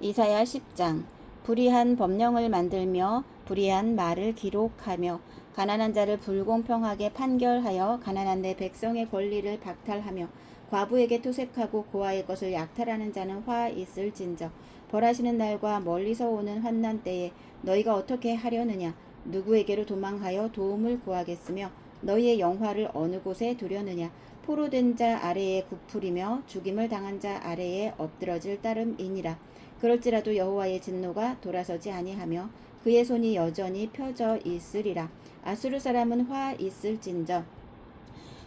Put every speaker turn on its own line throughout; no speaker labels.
이사야 10장. 불의한 법령을 만들며 불의한 말을 기록하며 가난한 자를 불공평하게 판결하여 가난한 내 백성의 권리를 박탈하며 과부에게 토색하고 고아의 것을 약탈하는 자는 화 있을진저. 벌하시는 날과 멀리서 오는 환난 때에 너희가 어떻게 하려느냐? 누구에게로 도망하여 도움을 구하겠으며 너희의 영화를 어느 곳에 두려느냐? 포로된 자 아래에 굽풀이며 죽임을 당한 자 아래에 엎드러질 따름이니라 그럴지라도 여호와의 진노가 돌아서지 아니하며 그의 손이 여전히 펴져 있으리라. 아수르 사람은 화 있을진저.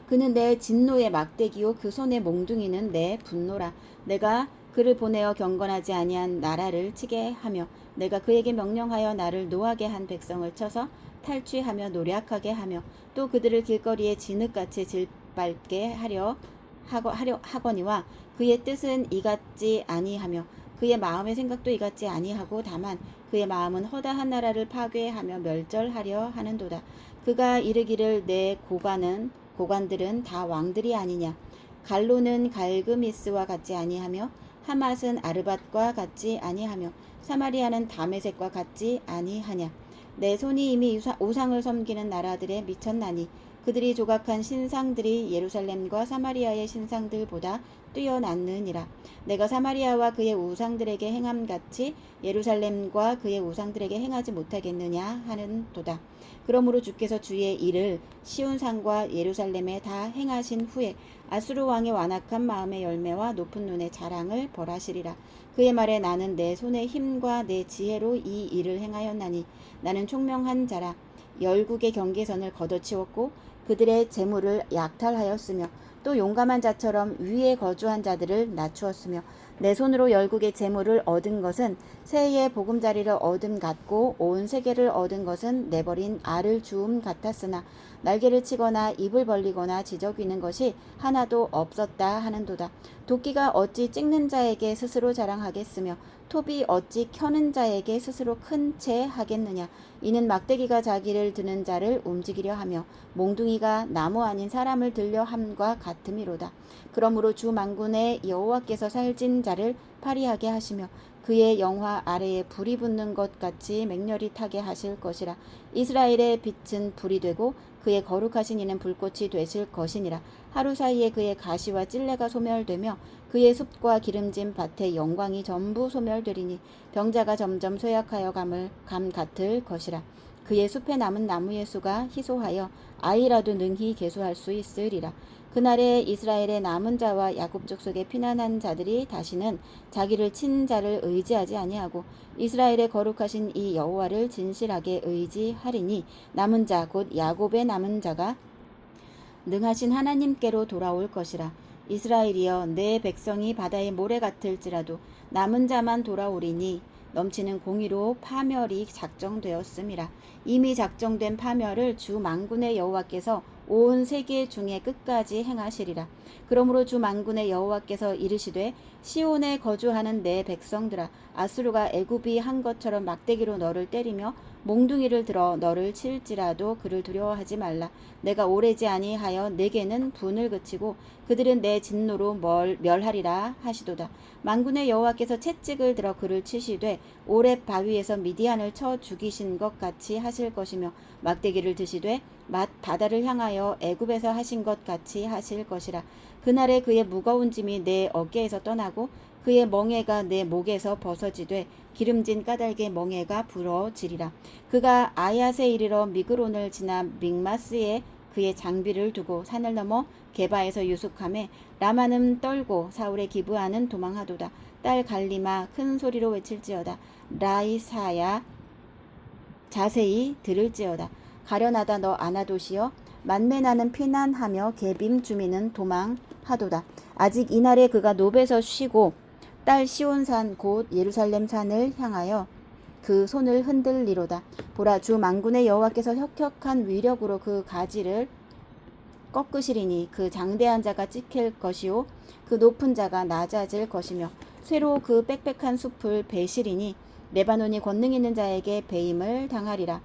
그는 내 진노의 막대기요 그 손의 몽둥이는 내 분노라. 내가 그를 보내어 경건하지 아니한 나라를 치게 하며 내가 그에게 명령하여 나를 노하게 한 백성을 쳐서 탈취하며 노략하게 하며 또 그들을 길거리에 진흙같이 질밟게 하려 하거, 하려 하거니와 그의 뜻은 이같지 아니하며 그의 마음의 생각도 이같지 아니하고 다만 그의 마음은 허다한 나라를 파괴하며 멸절하려 하는도다. 그가 이르기를 내 고관은 고관들은 다 왕들이 아니냐. 갈로는 갈그미스와 같지 아니하며 하맛은 아르밧과 같지 아니하며 사마리아는 다메섹과 같지 아니하냐. 내 손이 이미 우상을 섬기는 나라들에 미쳤나니 그들이 조각한 신상들이 예루살렘과 사마리아의 신상들보다 뛰어났느니라. 내가 사마리아와 그의 우상들에게 행함 같이 예루살렘과 그의 우상들에게 행하지 못하겠느냐 하는 도다. 그러므로 주께서 주의 일을 시온 산과 예루살렘에 다 행하신 후에 아수르 왕의 완악한 마음의 열매와 높은 눈의 자랑을 벌하시리라. 그의 말에 나는 내 손의 힘과 내 지혜로 이 일을 행하였나니 나는 총명한 자라 열국의 경계선을 걷어치웠고 그들의 재물을 약탈하였으며 또 용감한 자처럼 위에 거주한 자들을 낮추었으며 내 손으로 열국의 재물을 얻은 것은 새의 보금자리를 얻음 같고 온 세계를 얻은 것은 내버린 알을 주움 같았으나 날개를 치거나 입을 벌리거나 지저귀는 것이 하나도 없었다 하는도다. 도끼가 어찌 찍는 자에게 스스로 자랑하겠으며 톱이 어찌 켜는 자에게 스스로 큰 채 하겠느냐. 이는 막대기가 자기를 드는 자를 움직이려 하며 몽둥이가 나무 아닌 사람을 들려 함과 같음이로다. 그러므로 주 만군의 여호와께서 살찐 자를 파리하게 하시며 그의 영화 아래에 불이 붙는 것 같이 맹렬히 타게 하실 것이라. 이스라엘의 빛은 불이 되고 그의 거룩하신 이는 불꽃이 되실 것이니라. 하루 사이에 그의 가시와 찔레가 소멸되며 그의 숲과 기름진 밭의 영광이 전부 소멸되리니 병자가 점점 쇠약하여 감을 감 같을 것이라. 그의 숲에 남은 나무의 수가 희소하여 아이라도 능히 계수할 수 있으리라. 그날에 이스라엘의 남은 자와 야곱 족속에 피난한 자들이 다시는 자기를 친 자를 의지하지 아니하고 이스라엘의 거룩하신 이 여호와를 진실하게 의지하리니 남은 자 곧 야곱의 남은 자가 능하신 하나님께로 돌아올 것이라. 이스라엘이여 내 백성이 바다의 모래 같을지라도 남은 자만 돌아오리니 넘치는 공의로 파멸이 작정되었음이라. 이미 작정된 파멸을 주 만군의 여호와께서 온 세계 중에 끝까지 행하시리라. 그러므로 주 만군의 여호와께서 이르시되 시온에 거주하는 내 백성들아 아수르가 애굽이 한 것처럼 막대기로 너를 때리며 몽둥이를 들어 너를 칠지라도 그를 두려워하지 말라. 내가 오래지 아니하여 내게는 분을 그치고 그들은 내 진노로 멸, 멸하리라 하시도다. 만군의 여호와께서 채찍을 들어 그를 치시되 오랩 바위에서 미디안을 쳐 죽이신 것 같이 하실 것이며 막대기를 드시되 맛 바다를 향하여 애굽에서 하신 것 같이 하실 것이라. 그날에 그의 무거운 짐이 내 어깨에서 떠나고 그의 멍에가 내 목에서 벗어지되 기름진 까닭의 멍에가 부러지리라. 그가 아야세 이르러 미그론을 지나 믹마스에 그의 장비를 두고 산을 넘어 게바에서 유숙함에 라마는 떨고 사울의 기브아는 도망하도다. 딸 갈리마 큰 소리로 외칠지어다. 라이사야 자세히 들을지어다. 가련하다 너 아나도시여 만매나는 피난하며 개빔 주민은 도망하도다. 아직 이날에 그가 노베서 쉬고 딸 시온산 곧 예루살렘 산을 향하여 그 손을 흔들리로다. 보라 주 만군의 여호와께서 혁혁한 위력으로 그 가지를 꺾으시리니 그 장대한 자가 찍힐 것이요 그 높은 자가 낮아질 것이며 쇠로 그 빽빽한 숲을 베시리니 레바논이 권능 있는 자에게 배임을 당하리라.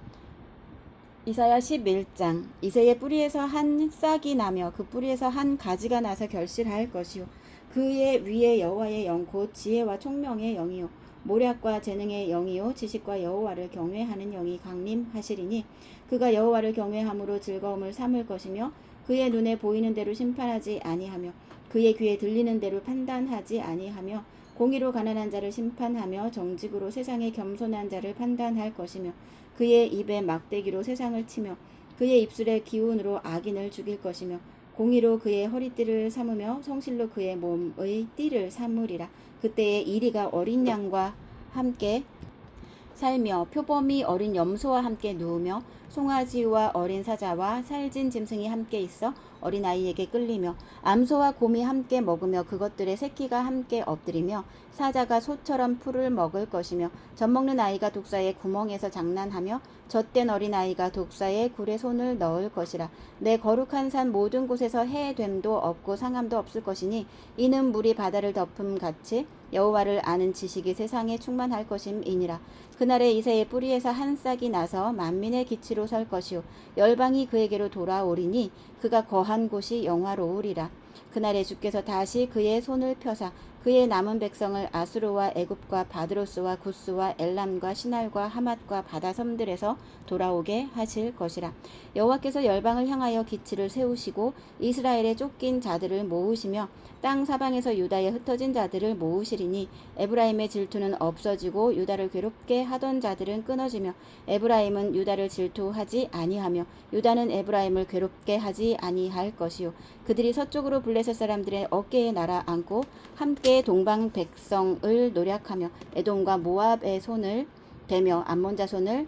이사야 11장 이새의 뿌리에서 한 싹이 나며 그 뿌리에서 한 가지가 나서 결실할 것이요. 그의 위에 여호와의 영 곧 지혜와 총명의 영이요. 모략과 재능의 영이요. 지식과 여호와를 경외하는 영이 강림하시리니 그가 여호와를 경외함으로 즐거움을 삼을 것이며 그의 눈에 보이는 대로 심판하지 아니하며 그의 귀에 들리는 대로 판단하지 아니하며 공의로 가난한 자를 심판하며 정직으로 세상에 겸손한 자를 판단할 것이며 그의 입에 막대기로 세상을 치며 그의 입술의 기운으로 악인을 죽일 것이며 공의로 그의 허리띠를 삼으며 성실로 그의 몸의 띠를 삼으리라. 그때에 이리가 어린 양과 함께 살며 표범이 어린 염소와 함께 누우며 송아지와 어린 사자와 살진 짐승이 함께 있어 어린 아이에게 끌리며 암소와 곰이 함께 먹으며 그것들의 새끼가 함께 엎드리며 사자가 소처럼 풀을 먹을 것이며 젖먹는 아이가 독사의 구멍에서 장난하며 젖된 어린 아이가 독사의 굴에 손을 넣을 것이라. 내 거룩한 산 모든 곳에서 해됨도 없고 상함도 없을 것이니 이는 물이 바다를 덮음 같이 여호와를 아는 지식이 세상에 충만할 것임이니라 그날에 이새의 뿌리에서 한 싹이 나서 만민의 기치로 설 것이요 열방이 그에게로 돌아오리니 그가 거한 곳이 영화로우리라. 그날에 주께서 다시 그의 손을 펴사 그의 남은 백성을 아수르와 애굽과 바드로스와 구스와 엘람과 시날과 하맛과 바다 섬들에서 돌아오게 하실 것이라. 여호와께서 열방을 향하여 기치를 세우시고 이스라엘에 쫓긴 자들을 모으시며 땅 사방에서 유다에 흩어진 자들을 모으시리니 에브라임의 질투는 없어지고 유다를 괴롭게 하던 자들은 끊어지며 에브라임은 유다를 질투하지 아니하며 유다는 에브라임을 괴롭게 하지 아니할 것이요. 그들이 서쪽으로 블레셋 사람들의 어깨에 날아 앉고 함께 동방 백성을 노략하며 에돔과 모압의 손을 대며 암몬 자손을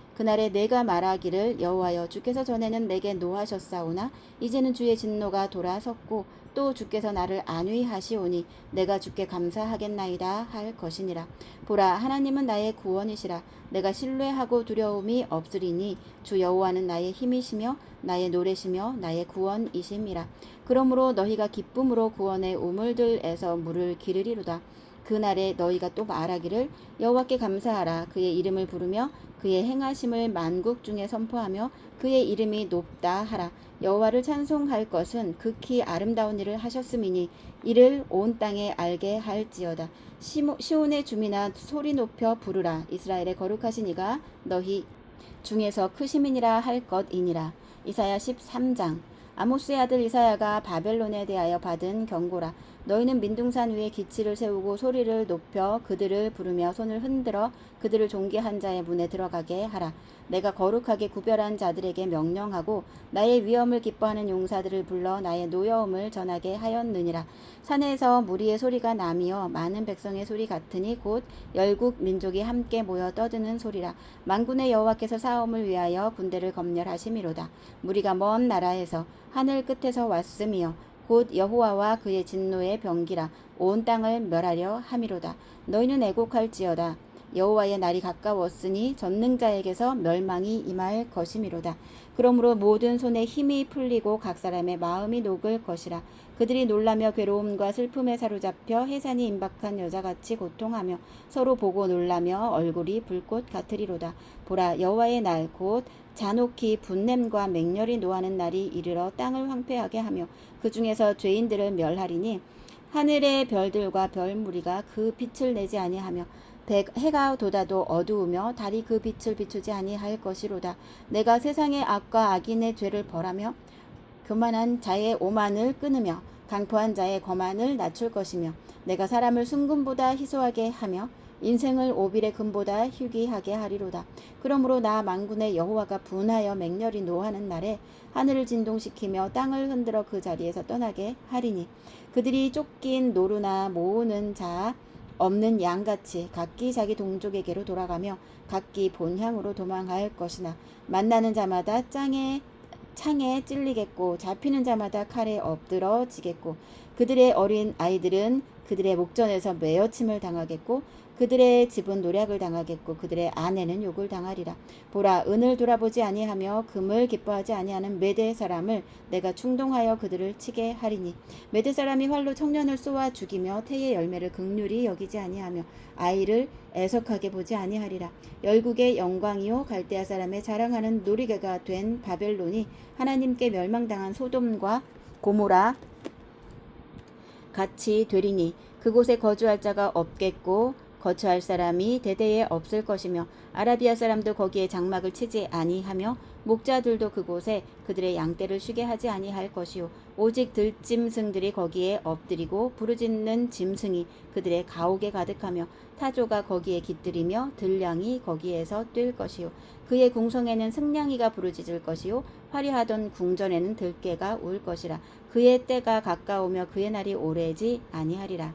그날에 내가 말하기를 여호와여 주께서 전에는 내게 노하셨사오나 이제는 주의 진노가 돌아섰고 또 주께서 나를 안위하시오니 내가 주께 감사하겠나이다 할 것이니라. 보라 하나님은 나의 구원이시라. 내가 신뢰하고 두려움이 없으리니 주 여호와는 나의 힘이시며 나의 노래시며 나의 구원이심이라. 그러므로 너희가 기쁨으로 구원의 우물들에서 물을 기르리로다 그날에 너희가 또 말하기를 여호와께 감사하라. 그의 이름을 부르며 그의 행하심을 만국 중에 선포하며 그의 이름이 높다 하라. 여호와를 찬송할 것은 극히 아름다운 일을 하셨음이니 이를 온 땅에 알게 할지어다. 시온의 주민아 소리 높여 부르라. 이스라엘의 거룩하신 이가 너희 중에서 크시민이라 할 것이니라. 이사야 13장. 아모스의 아들 이사야가 바벨론에 대하여 받은 경고라 너희는 민둥산 위에 기치를 세우고 소리를 높여 그들을 부르며 손을 흔들어 그들을 존귀한 자의 문에 들어가게 하라. 내가 거룩하게 구별한 자들에게 명령하고 나의 위엄을 기뻐하는 용사들을 불러 나의 노여움을 전하게 하였느니라. 산에서 무리의 소리가 나며 많은 백성의 소리 같으니 곧 열국 민족이 함께 모여 떠드는 소리라. 만군의 여호와께서 싸움을 위하여 군대를 검열하심이로다. 무리가 먼 나라에서 하늘 끝에서 왔으며 곧 여호와와 그의 진노의 병기라 온 땅을 멸하려 함이로다. 너희는 애곡할지어다 여호와의 날이 가까웠으니 전능자에게서 멸망이 임할 것이미로다. 그러므로 모든 손에 힘이 풀리고 각 사람의 마음이 녹을 것이라. 그들이 놀라며 괴로움과 슬픔에 사로잡혀 해산이 임박한 여자같이 고통하며 서로 보고 놀라며 얼굴이 불꽃 같으리로다. 보라 여호와의 날 곧 잔혹히 분냄과 맹렬히 노하는 날이 이르러 땅을 황폐하게 하며 그 중에서 죄인들을 멸하리니 하늘의 별들과 별 무리가 그 빛을 내지 아니하며 배- 해가 돋아도 어두우며 달이 그 빛을 비추지 아니할 것이로다 내가 세상의 악과 악인의 죄를 벌하며 교만한 자의 오만을 끊으며 강포한 자의 거만을 낮출 것이며 내가 사람을 순금보다 희소하게 하며 인생을 오빌의 금보다 희귀하게 하리로다. 그러므로 나 만군의 여호와가 분하여 맹렬히 노하는 날에 하늘을 진동시키며 땅을 흔들어 그 자리에서 떠나게 하리니 그들이 쫓긴 노루나 모으는 자 없는 양같이 각기 자기 동족에게로 돌아가며 각기 본향으로 도망할 것이나 만나는 자마다 짱에 창에 찔리겠고 잡히는 자마다 칼에 엎드러지겠고 그들의 어린 아이들은 그들의 목전에서 매어침을 당하겠고 그들의 집은 노략을 당하겠고 그들의 아내는 욕을 당하리라. 보라 은을 돌아보지 아니하며 금을 기뻐하지 아니하는 메대 사람을 내가 충동하여 그들을 치게 하리니 메대 사람이 활로 청년을 쏘아 죽이며 태의 열매를 극률이 여기지 아니하며 아이를 애석하게 보지 아니하리라. 열국의 영광이요 갈대아 사람의 자랑하는 놀이개가 된 바벨론이 하나님께 멸망당한 소돔과 고모라 같이 되리니 그곳에 거주할 자가 없겠고 거처할 사람이 대대에 없을 것이며 아라비아 사람도 거기에 장막을 치지 아니하며 목자들도 그곳에 그들의 양떼를 쉬게 하지 아니할 것이요. 오직 들짐승들이 거기에 엎드리고 부르짖는 짐승이 그들의 가옥에 가득하며 타조가 거기에 깃들이며 들량이 거기에서 뛸 것이요. 그의 궁성에는 승냥이가 부르짖을 것이요. 화려하던 궁전에는 들깨가 울 것이라. 그의 때가 가까우며 그의 날이 오래지 아니하리라